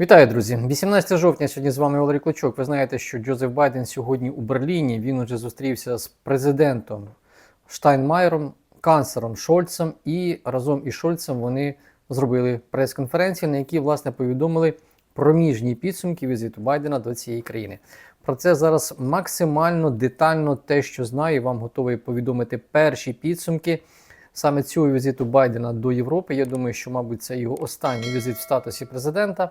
Вітаю, друзі! 18 жовтня сьогодні з вами Валерій Клочок. Ви знаєте, що Джозеф Байден сьогодні у Берліні. Він уже зустрівся з президентом Штайнмайером, канцлером Шольцем, і разом із Шольцем вони зробили прес-конференцію, на якій власне повідомили проміжні підсумки візиту Байдена до цієї країни. Про це зараз максимально детально те, що знаю, вам готовий повідомити перші підсумки саме цього візиту Байдена до Європи. Я думаю, що, мабуть, це його останній візит в статусі президента.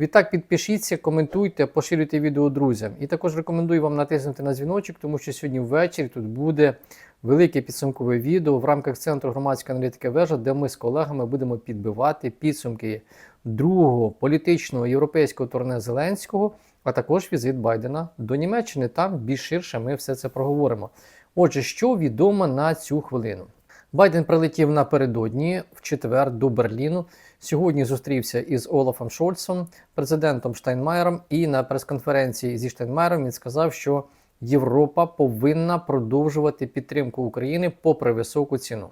Відтак підпишіться, коментуйте, поширюйте відео друзям. І також рекомендую вам натиснути на дзвіночок, тому що сьогодні ввечері тут буде велике підсумкове відео в рамках Центру громадської аналітики вежа, де ми з колегами будемо підбивати підсумки другого політичного європейського турне Зеленського, а також візит Байдена до Німеччини. Там більш ширше ми все це проговоримо. Отже, що відомо на цю хвилину? Байден прилетів напередодні в четвер до Берліну. Сьогодні зустрівся із Олафом Шольцем, президентом Штайнмаєром, і на прес-конференції зі Штайнмаєром він сказав, що Європа повинна продовжувати підтримку України попри високу ціну.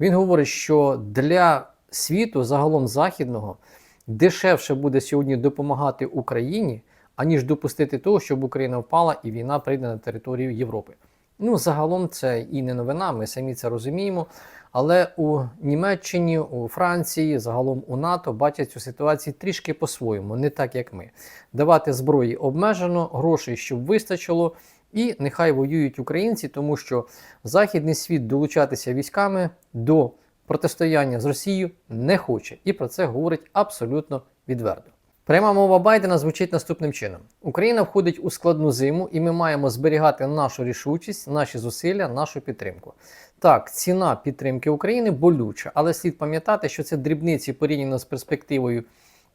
Він говорить, що для світу, загалом західного, дешевше буде сьогодні допомагати Україні, аніж допустити того, щоб Україна впала і війна прийде на територію Європи. Ну, загалом це і не новина, ми самі це розуміємо. Але у Німеччині, у Франції, загалом у НАТО бачать цю ситуацію трішки по-своєму, не так як ми. Давати зброї обмежено, грошей, щоб вистачило, і нехай воюють українці, тому що західний світ долучатися військами до протистояння з Росією не хоче. І про це говорить абсолютно відверто. Пряма мова Байдена звучить наступним чином: Україна входить у складну зиму, і ми маємо зберігати нашу рішучість, наші зусилля, нашу підтримку. Так, ціна підтримки України болюча, але слід пам'ятати, що це дрібниці порівняно з перспективою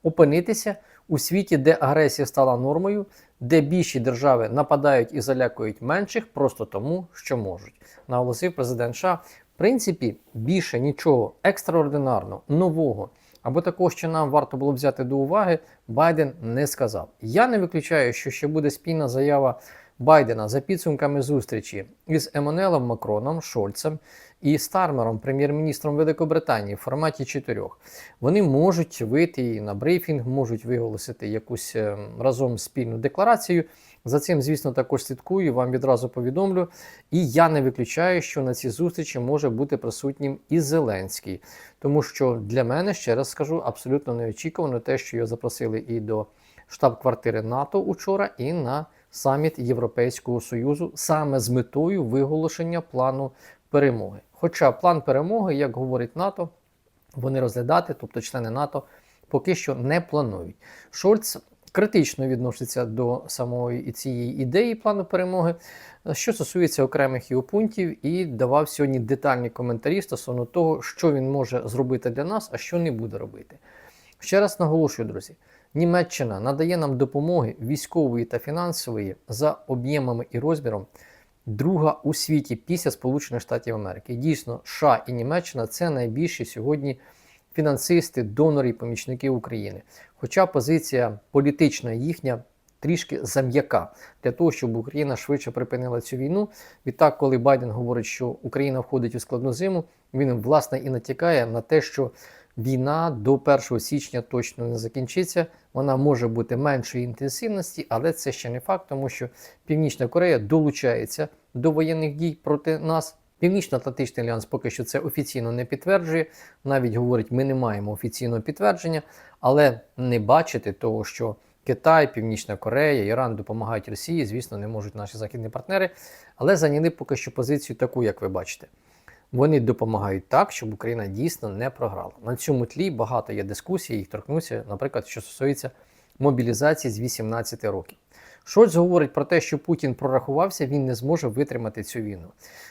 опинитися у світі, де агресія стала нормою, де більші держави нападають і залякують менших просто тому, що можуть, наголосив президент США. В принципі, більше нічого екстраординарного, нового або такого, що нам варто було взяти до уваги, Байден не сказав. Я не виключаю, що ще буде спільна заява Байдена за підсумками зустрічі із Еммануелом Макроном, Шольцем і Стармером, прем'єр-міністром Великобританії в форматі чотирьох. Вони можуть вийти на брифінг, можуть виголосити якусь е, разом спільну декларацію. За цим, звісно, також слідкую, вам відразу повідомлю. І я не виключаю, що на цій зустрічі може бути присутнім і Зеленський. Тому що для мене, ще раз скажу, абсолютно неочікувано те, що його запросили і до штаб-квартири НАТО учора, і на саміт Європейського Союзу саме з метою виголошення плану перемоги. Хоча план перемоги, як говорить НАТО, вони розглядати, тобто члени НАТО, поки що не планують. Шольц критично відноситься до самої цієї ідеї плану перемоги, що стосується окремих його пунктів, і давав сьогодні детальні коментарі стосовно того, що він може зробити для нас, а що не буде робити. Ще раз наголошую, друзі. Німеччина надає нам допомоги військової та фінансової за об'ємами і розміром друга у світі після Сполучених Штатів Америки. Дійсно, США і Німеччина це найбільші сьогодні фінансисти, донори і помічники України. Хоча позиція політична їхня трішки зам'яка для того, щоб Україна швидше припинила цю війну. Відтак, коли Байден говорить, що Україна входить у складну зиму, він власне і натякає на те, що війна до 1 січня точно не закінчиться. Вона може бути меншої інтенсивності, але це ще не факт, тому що Північна Корея долучається до воєнних дій проти нас. Північно-Атлантичний альянс поки що це офіційно не підтверджує. Навіть говорить, ми не маємо офіційного підтвердження, але не бачити того, що Китай, Північна Корея, Іран допомагають Росії, звісно, не можуть наші західні партнери, але зайняли поки що позицію таку, як ви бачите. Вони допомагають так, щоб Україна дійсно не програла. На цьому тлі багато є дискусій, їх торкнуться, наприклад, що стосується мобілізації з 18 років. Шольц говорить про те, що Путін прорахувався, він не зможе витримати цю війну.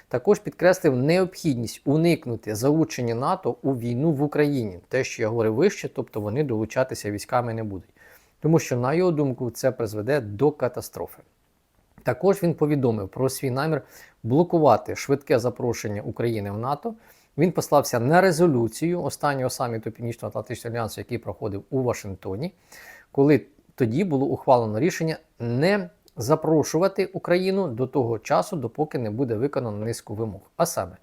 Також підкреслив необхідність уникнути залучення НАТО у війну в Україні, те, що я говорив вище, тобто вони долучатися військами не будуть. Тому що, на його думку, це призведе до катастрофи. Також він повідомив про свій намір блокувати швидке запрошення України в НАТО. Він послався на резолюцію останнього саміту Північно-Атлантичного альянсу, який проходив у Вашингтоні, коли тоді було ухвалено рішення не запрошувати Україну до того часу, допоки не буде виконано низку вимог. А саме,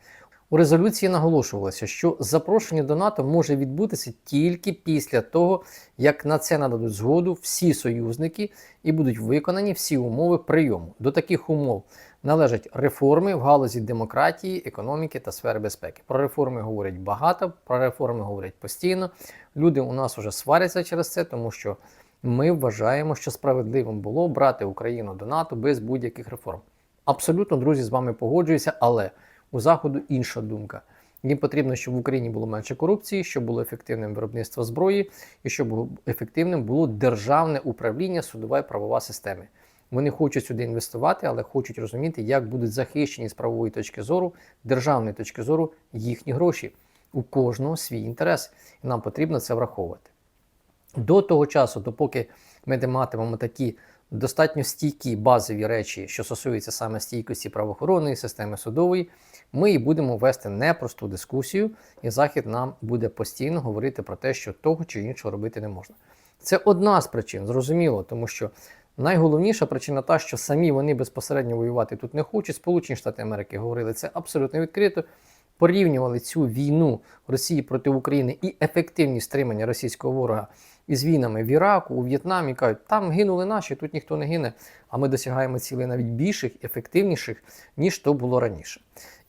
У резолюції наголошувалося, що запрошення до НАТО може відбутися тільки після того, як на це нададуть згоду всі союзники і будуть виконані всі умови прийому. До таких умов належать реформи в галузі демократії, економіки та сфери безпеки. Про реформи говорять багато, про реформи говорять постійно. Люди у нас вже сваряться через це, тому що ми вважаємо, що справедливим було брати Україну до НАТО без будь-яких реформ. Абсолютно, друзі, з вами погоджуюся, але у Заходу інша думка. Їм потрібно, щоб в Україні було менше корупції, щоб було ефективним виробництво зброї і щоб ефективним було державне управління, судова і правова системи. Вони хочуть сюди інвестувати, але хочуть розуміти, як будуть захищені з правової точки зору, державної точки зору їхні гроші. У кожного свій інтерес, і нам потрібно це враховувати. До того часу, допоки ми не матимемо такі достатньо стійкі базові речі, що стосуються саме стійкості правоохоронної системи судової, ми і будемо вести непросту дискусію, і Захід нам буде постійно говорити про те, що того чи іншого робити не можна. Це одна з причин, зрозуміло, тому що найголовніша причина та, що самі вони безпосередньо воювати тут не хочуть. Сполучені Штати Америки говорили це абсолютно відкрито. Порівнювали цю війну Росії проти України і ефективність стримання російського ворога із війнами в Іраку, у В'єтнамі кажуть, там гинули наші, тут ніхто не гине, а ми досягаємо цілей навіть більших, ефективніших, ніж то було раніше.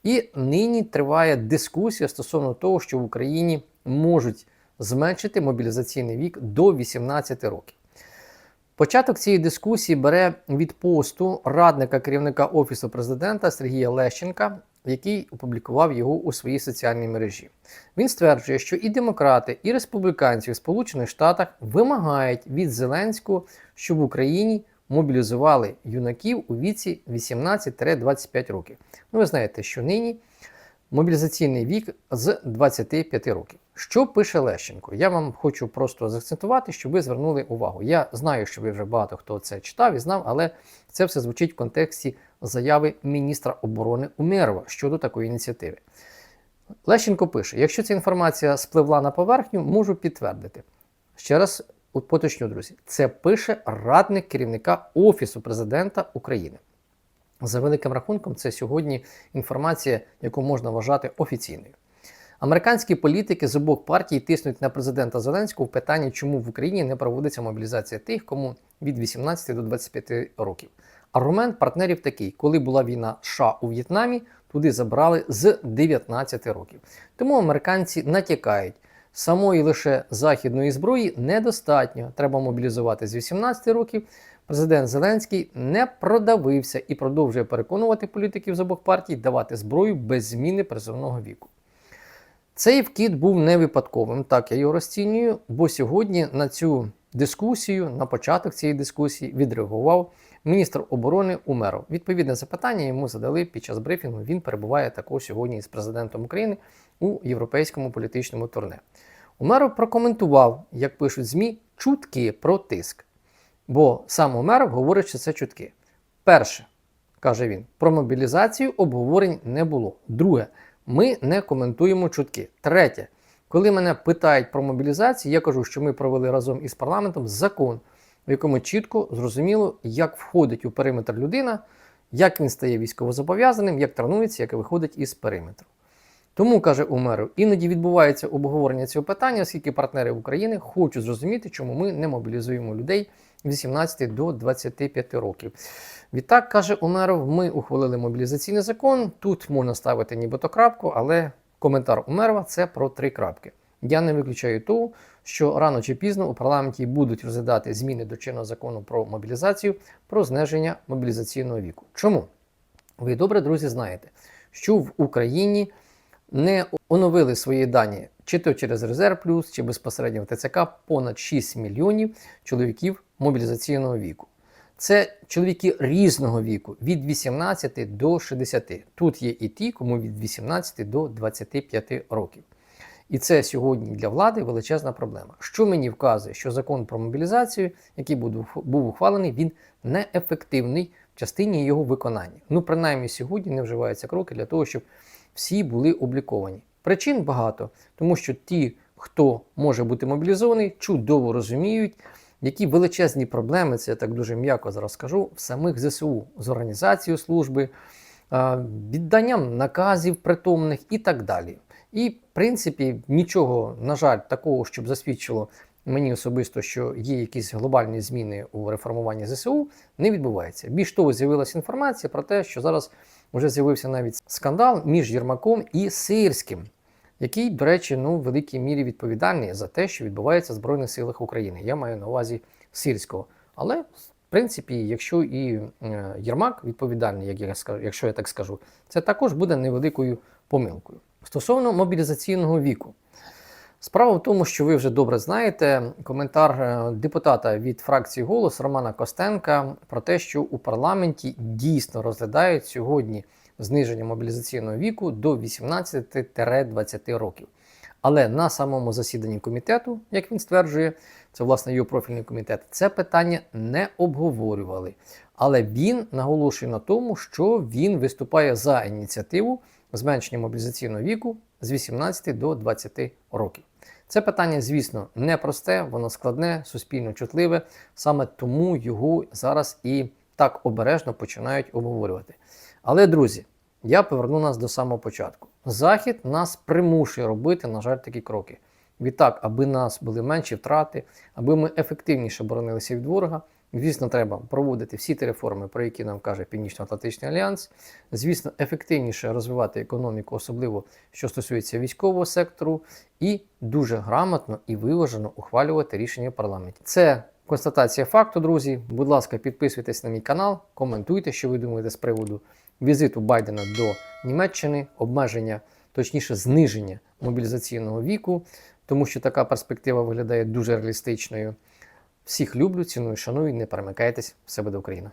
І нині триває дискусія стосовно того, що в Україні можуть зменшити мобілізаційний вік до 18 років. Початок цієї дискусії бере від посту радника керівника Офісу президента Сергія Лещенка, який опублікував його у своїй соціальній мережі. Він стверджує, що і демократи, і республіканці в Сполучених Штатах вимагають від Зеленського, щоб в Україні мобілізували юнаків у віці 18-25 років. Ну, ви знаєте, що нині мобілізаційний вік з 25 років. Що пише Лещенко? Я вам хочу просто заакцентувати, щоб ви звернули увагу. Я знаю, що ви вже багато хто це читав і знав, але це все звучить в контексті заяви міністра оборони Умерова щодо такої ініціативи. Лещенко пише: якщо ця інформація спливла на поверхню, можу підтвердити. Ще раз поточню, друзі, це пише радник керівника Офісу президента України. За великим рахунком, це сьогодні інформація, яку можна вважати офіційною. Американські політики з обох партій тиснуть на президента Зеленського в питанні, чому в Україні не проводиться мобілізація тих, кому від 18 до 25 років. Аргумент партнерів такий: коли була війна США у В'єтнамі, туди забрали з 19 років. Тому американці натякають, самої лише західної зброї недостатньо. Треба мобілізувати з 18 років. Президент Зеленський не продавився і продовжує переконувати політиків з обох партій давати зброю без зміни призовного віку. Цей вкид був не випадковим, так я його розцінюю, бо сьогодні на цю дискусію, на початок цієї дискусії, відреагував міністр оборони Умеров. Відповідне запитання йому задали під час брифінгу. Він перебуває також сьогодні з президентом України у європейському політичному турне. Умеров прокоментував, як пишуть ЗМІ, чутки про тиск. Бо сам Умеров говорить, що це чутки. Перше, каже він, про мобілізацію обговорень не було. Друге, ми не коментуємо чутки. Третє, коли мене питають про мобілізацію, я кажу, що ми провели разом із парламентом закон, в якому чітко зрозуміло, як входить у периметр людина, як він стає військовозобов'язаним, як тренується, як виходить із периметру. Тому, каже Умеров, іноді відбувається обговорення цього питання, оскільки партнери України хочуть зрозуміти, чому ми не мобілізуємо людей 18 до 25 років. Відтак, каже Умеров, ми ухвалили мобілізаційний закон. Тут можна ставити нібито крапку, але коментар Умерова це про три крапки. Я не виключаю того, що рано чи пізно у парламенті будуть розглядати зміни до чинного закону про мобілізацію, про зниження мобілізаційного віку. Чому? Ви добре, друзі, знаєте, що в Україні не оновили свої дані чи то через Резерв Плюс, чи безпосередньо в ТЦК понад 6 мільйонів чоловіків мобілізаційного віку. Це чоловіки різного віку від 18 до 60. Тут є і ті, кому від 18 до 25 років. І це сьогодні для влади величезна проблема. Що мені вказує, що закон про мобілізацію, який був ухвалений, він неефективний в частині його виконання. Ну, принаймні, сьогодні не вживаються кроки для того, щоб всі були обліковані. Причин багато, тому що ті, хто може бути мобілізований, чудово розуміють, які величезні проблеми, це я так дуже м'яко зараз скажу, в самих ЗСУ з організацією служби, відданням наказів притомних і так далі. І, в принципі, нічого, на жаль, такого, щоб засвідчило мені особисто, що є якісь глобальні зміни у реформуванні ЗСУ, не відбувається. Більш того, з'явилася інформація про те, що зараз вже з'явився навіть скандал між Єрмаком і Сирським, який, до речі, ну, в великій мірі відповідальний за те, що відбувається в Збройних силах України. Я маю на увазі Сирського. Але, принципі, якщо і е, Єрмак відповідальний, як я скажу, якщо я так скажу, це також буде невеликою помилкою. Стосовно мобілізаційного віку. Справа в тому, що ви вже добре знаєте коментар е, депутата від фракції Голос Романа Костенка про те, що у парламенті дійсно розглядають сьогодні зниження мобілізаційного віку до 18-20 років. Але на самому засіданні комітету, як він стверджує, це власне його профільний комітет, це питання не обговорювали. Але він наголошує на тому, що він виступає за ініціативу зменшення мобілізаційного віку з 18 до 20 років. Це питання, звісно, непросте, воно складне, суспільно чутливе. Саме тому його зараз і так обережно починають обговорювати. Але, друзі, я поверну нас до самого початку. Захід нас примушує робити, на жаль, такі кроки. Відтак, аби нас були менші втрати, аби ми ефективніше боронилися від ворога. Звісно, треба проводити всі ті реформи, про які нам каже Північно-Атлантичний альянс. Звісно, ефективніше розвивати економіку, особливо що стосується військового сектору, і дуже грамотно і виважено ухвалювати рішення в парламенті. Це констатація факту, друзі. Будь ласка, підписуйтесь на мій канал, коментуйте, що ви думаєте з приводу візиту Байдена до Німеччини, обмеження, точніше, зниження мобілізаційного віку, тому що така перспектива виглядає дуже реалістичною. Всіх люблю, ціную, шаную, не перемикайтесь, все буде Україна.